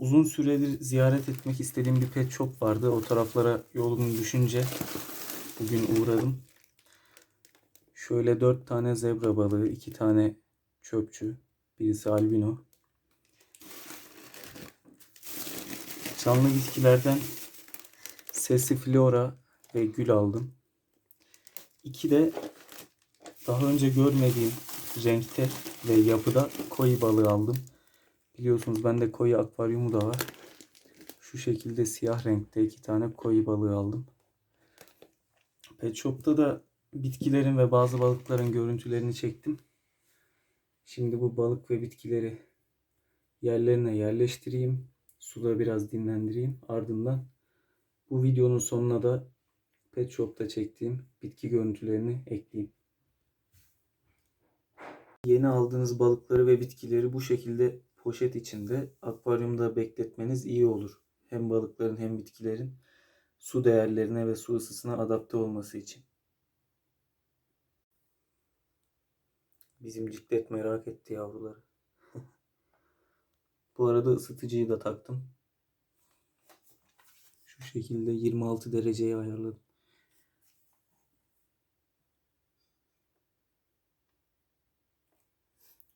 Uzun süredir ziyaret etmek istediğim bir pet shop vardı. O taraflara yolum düşünce bugün uğradım. Şöyle dört tane zebra balığı, iki tane çöpçü, birisi albino. Canlı bitkilerden Sesiflora ve gül aldım. İki de daha önce görmediğim renkte ve yapıda koyu balığı aldım. Biliyorsunuz bende koyu akvaryumu da var. Şu şekilde siyah renkte iki tane koyu balığı aldım. Pet Shop'ta da bitkilerin ve bazı balıkların görüntülerini çektim. Şimdi bu balık ve bitkileri yerlerine yerleştireyim. Suda biraz dinlendireyim. Ardından bu videonun sonuna da Pet Shop'ta çektiğim bitki görüntülerini ekleyeyim. Yeni aldığınız balıkları ve bitkileri bu şekilde poşet içinde akvaryumda bekletmeniz iyi olur. Hem balıkların hem bitkilerin su değerlerine ve su ısısına adapte olması için. Bizim ciklet merak etti yavruları. Bu arada ısıtıcıyı da taktım. Şu şekilde 26 dereceye ayarladım.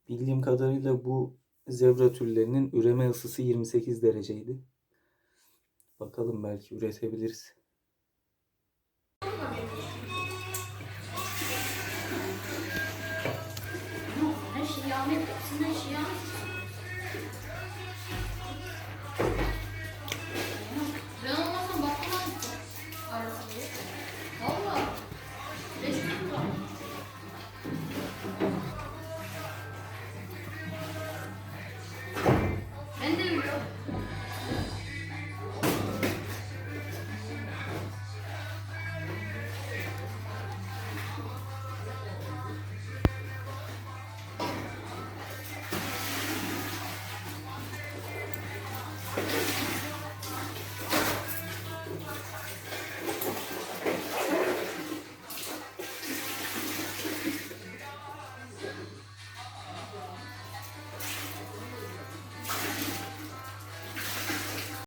Bildiğim kadarıyla bu zebra türlerinin üreme ısısı 28 dereceydi. Bakalım belki üretebiliriz.